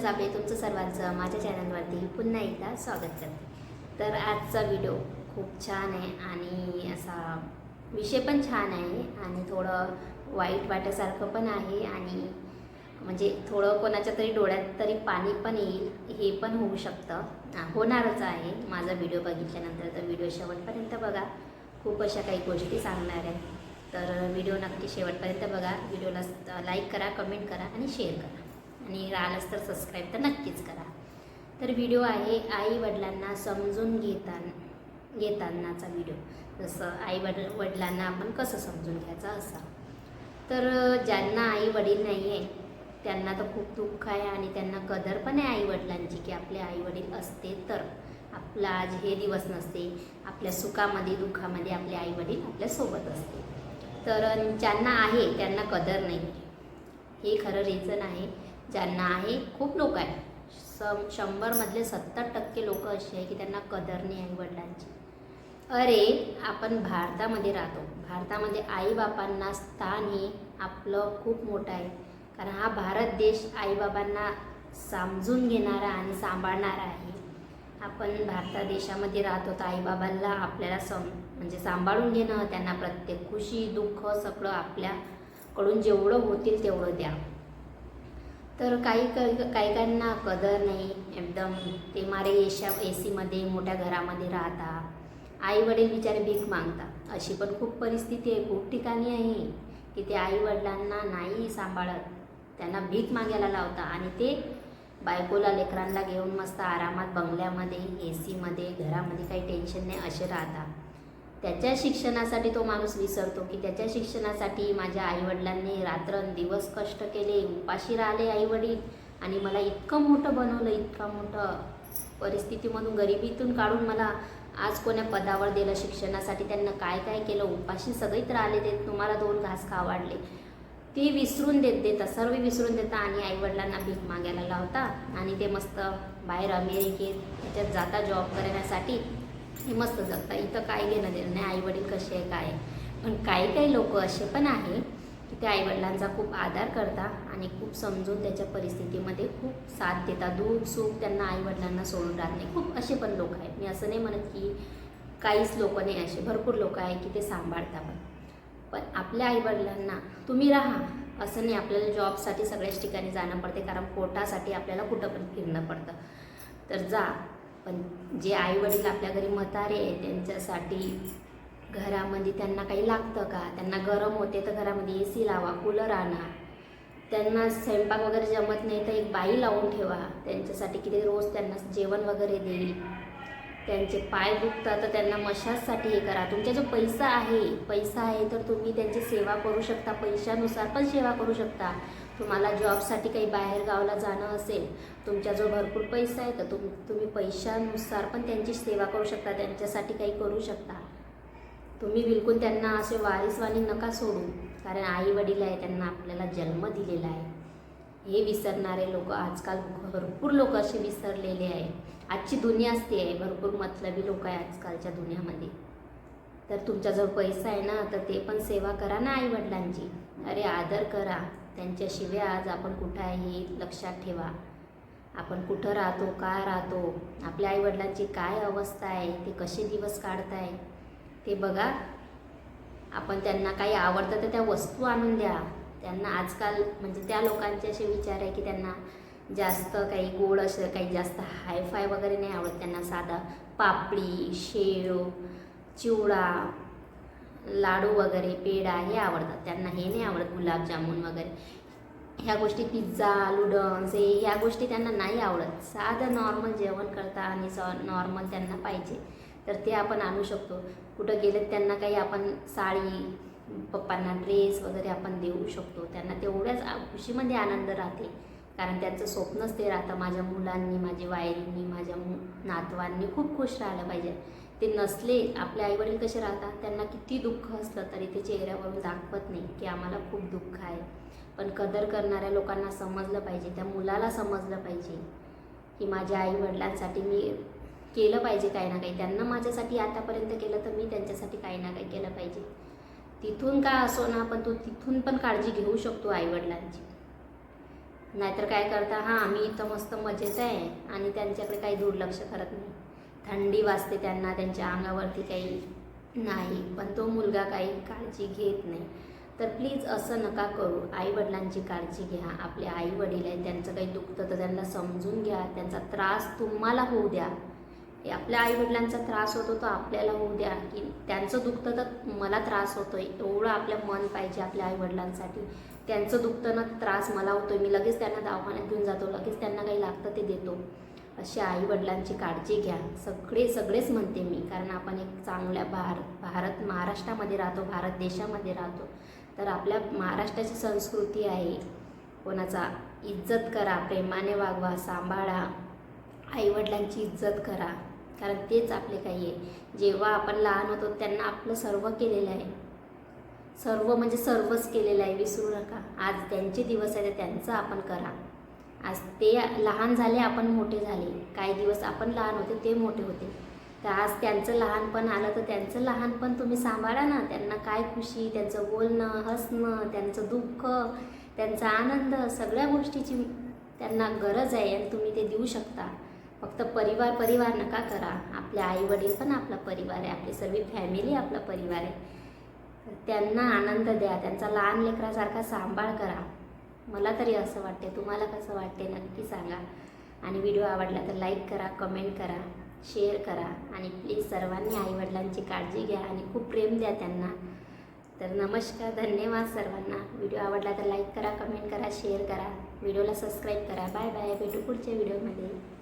साबळे तुमचं सर्वांचं माझ्या चॅनलवरती पुन्हा एकदा स्वागत करते. तर आजचा व्हिडिओ खूप छान आहे आणि असा विषय पण छान आहे आणि थोडं वाईट वाटासारखं पण आहे आणि म्हणजे थोडं कोणाच्या तरी डोळ्यात तरी पाणी पण येईल हे पण होऊ शकतं. होणारच आहे. माझा व्हिडिओ बघितल्यानंतर तर व्हिडिओ शेवटपर्यंत बघा. खूप अशा काही गोष्टी सांगणार आहेत तर व्हिडिओ नक्की शेवटपर्यंत बघा. व्हिडिओला लाईक करा कमेंट करा आणि शेअर करा. आणि आलंच तर सबस्क्राईब तर नक्कीच करा. तर व्हिडिओ आहे आई वडिलांना समजून घेता घेतानाचा व्हिडिओ जसं आई वड वडिलांना आपण कसं समजून घ्यायचं असा. तर ज्यांना आई वडील नाही आहे त्यांना तर खूप दुःख आहे आणि त्यांना कदर पण आहे आई वडिलांची की आपले आई वडील असते तर. आपला आज हे दिवस नसते आपल्या सुखामध्ये दुःखामध्ये आपले आई वडील आपल्यासोबत असते. तर ज्यांना आहे त्यांना कदर नाही. हे खरं रिझन आहे. ज्यांना आहे खूप लोक आहे सम शंभरमधले सत्तर टक्के लोक असे आहे की त्यांना कदर नाही आई वडिलांची. अरे आपण भारतामध्ये राहतो. भारतामध्ये आईबापांना स्थान हे आपलं खूप मोठं आहे. कारण हा भारत देश आईबाबांना समजून घेणारा आणि सांभाळणारा आहे. आपण भारता देशामध्ये राहतो तर आईबाबांना आपल्याला सम म्हणजे सांभाळून घेणं त्यांना प्रत्येक खुशी दुःख सगळं आपल्याकडून जेवढं होतील तेवढं द्या. तर काही काही काहींना कदर नाही. एकदम ते मारे एशा ए सीमध्ये मोठ्या घरामध्ये राहता. आई वडील बिचारे भीक मागतात. अशी पण खूप परिस्थिती आहे. खूप ठिकाणी आहे की ते आईवडिलांना नाही सांभाळत. त्यांना भीक मागायला लावता आणि ते बायकोला लेकरांना घेऊन मस्त आरामात बंगल्यामध्ये ए सीमध्ये घरामध्ये काही टेन्शन नाही असे राहतात त्याच्या शिक्षणासाठी तो माणूस विसरतो की त्याच्या शिक्षणासाठी माझ्या आईवडिलांनी रात्रंदिवस कष्ट केले उपाशी राहिले आईवडील. आणि मला इतकं मोठं बनवलं इतकं मोठं परिस्थितीमधून गरिबीतून काढून मला आज कोण्या पदावर दिलं शिक्षणासाठी त्यांना काय काय केलं उपाशी सगळीत राहिले ते तुम्हाला दोन घास खा वाढले. ते विसरून देत देता सर्व विसरून देता आणि आईवडिलांना भीक मागायला लावता. आणि ते मस्त बाहेर अमेरिकेत त्याच्यात जाता जॉब करण्यासाठी मस्त जगता. इथं काय घेणं देणं नाही आईवडील कसे आहे काय पण काही काही लोक असे पण आहे की ते आईवडिलांचा खूप आदर करता आणि खूप समजून त्याच्या परिस्थितीमध्ये खूप साथ देतात. दुःख सुख त्यांना आईवडिलांना सोडून राहत नाही. खूप असे पण लोक आहेत. मी असं नाही म्हणत की काहीच लोक नाही असे. भरपूर लोक आहे की ते सांभाळता पण. पण आपल्या आईवडिलांना तुम्ही राहा. असं नाही आपल्याला जॉबसाठी सगळ्याच ठिकाणी जाणं पडते. कारण पोटासाठी आपल्याला कुठं पण फिरणं पडतं. तर जा. पण जे आईवडील आपल्या घरी म्हातारे आहे त्यांच्यासाठी घरामध्ये त्यांना काही लागतं का? त्यांना गरम होते तर घरामध्ये ए सी लावा कूलर आणा. त्यांना स्वयंपाक वगैरे जमत नाही तर एक बाई लावून ठेवा. त्यांच्यासाठी किती रोज त्यांना जेवण वगैरे देईल. त्यांचे पाय दुखतात तर त्यांना मशाजसाठी हे करा. तुमचा जो पैसा आहे पैसा आहे तर तुम्ही त्यांची सेवा करू शकता पैशानुसार पण सेवा करू शकता. तुम्हाला जॉबसाठी काही बाहेर गावाला जाणं असेल तुमच्या जो भरपूर पैसा आहे तर तुम तुम्ही पैशानुसार पण त्यांची सेवा करू शकता त्यांच्यासाठी काही करू शकता. तुम्ही बिलकुल त्यांना असे वारीसवाणी नका सोडू कारण आई वडील आहे त्यांना आपल्याला जन्म दिलेला आहे. हे विसरणारे लोक आजकाल भरपूर लोक असे विसरलेले आहे. आजची दुनिया असते आहे भरपूर मतलबी लोक आहे आजकालच्या दुनियामध्ये. तर तुमच्याजवळ पैसा आहे ना तर ते पण सेवा करा ना आई वडिलांची अरे आदर करा. त्यांच्याशिवाय आज आपण कुठं आहे हे लक्षात ठेवा. आपण कुठं राहतो काय राहतो आपल्या आईवडिलांची काय अवस्था आहे ते कसे दिवस काढताय ते बघा. आपण त्यांना काही आवडतं तर त्या वस्तू आणून द्या. त्यांना आजकाल म्हणजे त्या लोकांचे असे विचार आहे की त्यांना जास्त काही गोड असं काही जास्त हायफाय वगैरे नाही आवडत. त्यांना साधा पापडी शेव चिवडा लाडू वगैरे पेढा हे आवडतात. त्यांना हे नाही आवडत गुलाबजामुन वगैरे. ह्या गोष्टी पिझ्झा लुडन्स हे ह्या गोष्टी त्यांना नाही आवडत. साधं नॉर्मल जेवण करता आणि सॉ नॉर्मल त्यांना पाहिजे तर ते आपण आणू शकतो. कुठं गेलं त्यांना काही आपण साडी पप्पांना ड्रेस वगैरे आपण देऊ शकतो. त्यांना तेवढ्याच खुशीमध्ये आनंद राहते. कारण त्यांचं स्वप्नच ते राहतं. माझ्या मुलांनी माझ्या वायरींनी माझ्या मु नातवांनी खूप खुश राहिलं पाहिजे. ते नसले आपले आईवडील कसे राहतात त्यांना किती दुःख असलं तरी ते चेहऱ्यावरून दाखवत नाही की आम्हाला खूप दुःख आहे. पण कदर करणाऱ्या लोकांना समजलं पाहिजे त्या मुलाला समजलं पाहिजे की माझ्या आईवडिलांसाठी मी केलं पाहिजे काही ना काही. त्यांना माझ्यासाठी आतापर्यंत केलं तर मी त्यांच्यासाठी काही ना काही केलं पाहिजे. तिथून का असो ना पण तू तिथून पण काळजी घेऊ शकतो आईवडिलांची. नाहीतर काय करता हां आम्ही इथं मस्त मजेत आहे आणि त्यांच्याकडे काही दुर्लक्ष करत नाही. थंडी वाजते त्यांना त्यांच्या अंगावरती काही नाही पण तो मुलगा काही काळजी घेत नाही. तर प्लीज असं नका करू. आईवडिलांची काळजी घ्या. आपले आई वडील आहेत त्यांचं काही दुखतं तर त्यांना समजून घ्या. त्यांचा त्रास तुम्हाला होऊ द्या. हे आपल्या आईवडिलांचा त्रास होतो तो आपल्याला होऊ द्या. की त्यांचं दुखतं तर मला त्रास होतो आहे एवढं आपलं मन पाहिजे आपल्या आईवडिलांसाठी. त्यांचं दुखतं ना त्रास मला होतोय. मी लगेच त्यांना दवाखान्यात घेऊन जातो. लगेच त्यांना काही लागतं ते देतो. अशी आईवडिलांची काळजी घ्या. सगळे सगळेच म्हणते मी कारण आपण एक चांगल्या भारत भारत महाराष्ट्रामध्ये राहतो भारत देशामध्ये राहतो. तर आपल्या महाराष्ट्राची संस्कृती आहे कोणाचा इज्जत करा प्रेमाने वागवा सांभाळा आईवडिलांची इज्जत करा. कारण तेच आपले काही आहे. जेव्हा आपण लहान होतो त्यांना आपलं सर्व केलेलं आहे. सर्व म्हणजे सर्वच केलेलं आहे विसरू नका. आज त्यांचे दिवस आहे त्यांचं आपण करा. आज ते लहान झाले आपण मोठे झाले. काही दिवस आपण लहान होते ते मोठे होते. तर आज त्यांचं लहानपण आलं तर त्यांचं लहानपण तुम्ही सांभाळा ना. त्यांना काय खुशी त्यांचं बोलणं हसणं त्यांचं दुःख त्यांचा आनंद सगळ्या गोष्टीची त्यांना गरज आहे आणि तुम्ही ते देऊ शकता. फक्त परिवार परिवार नका करा. आपले आई वडील पण आपला परिवार आहे. आपली सर्व फॅमिली आपला परिवार आहे. त्यांना आनंद द्या. त्यांचा लहान लेकरासारखा सांभाळ करा. मला तरी असं वाटते तुम्हाला कसं वाटते नक्की सांगा. आणि व्हिडिओ आवडला तर लाईक करा कमेंट करा शेअर करा. आणि प्लीज सर्वांनी आईवडिलांची काळजी घ्या आणि खूप प्रेम द्या त्यांना. तर नमस्कार धन्यवाद सर्वांना. व्हिडिओ आवडला तर लाईक करा कमेंट करा शेअर करा. व्हिडिओला सबस्क्राईब करा. Bye bye. भेटू पुढच्या व्हिडिओमध्ये.